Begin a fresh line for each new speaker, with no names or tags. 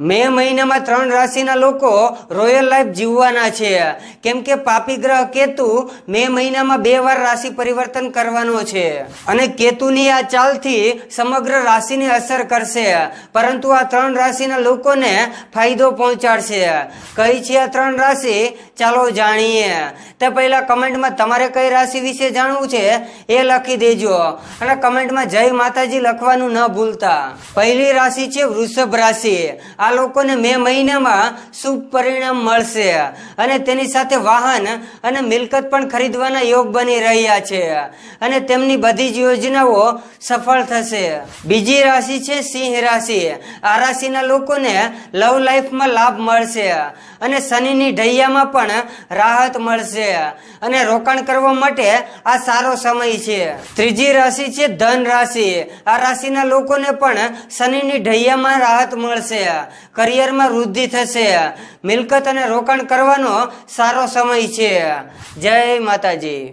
મે મહિનામાં ત્રણ રાશિના લોકો રોયલ લાઈફ જીવવાના છે. કેમ કે પાપી ગ્રહ કેતુ મે મહિનામાં બે વાર રાશિ પરિવર્તન કરવાનો છે. અને કેતુની આ ચાલથી સમગ્ર રાશિને અસર કરશે. પરંતુ આ ત્રણ રાશિના લોકોને ફાયદો પહોંચાડશે. કઈ છે આ ત્રણ રાશિ, ચાલો જાણીએ. તે પહેલા કમેન્ટમાં તમારે કઈ રાશિ વિશે જાણવું છે એ લખી દેજો. અને કમેન્ટમાં જય માતાજી લખવાનું ન ભૂલતા. પહેલી રાશિ છે વૃષભ રાશિ. આ લોકોને મે મહિનામાં શુભ પરિણામ મળશે. અને તેની સાથે વાહન અને મિલકત પણ ખરીદવાના યોગ બની રહ્યા છે. અને તેમની બધી જ યોજનાઓ સફળ થશે. બીજી રાશિ છે સિંહ રાશિ. આ રાશિના લોકોને લવ લાઈફમાં લાભ મળશે. અને શનિની ઢૈયામાં પણ રાહત મળશે. અને રોકાણ કરવા માટે આ સારો સમય છે. ત્રીજી રાશિ છે ધન રાશિ. આ રાશિના લોકોને પણ શનિની ઢૈયામાં રાહત મળશે. કરિયરમાં વૃદ્ધિ થશે. મિલકત અને રોકાણ કરવાનો સારો સમય છે. જય માતાજી.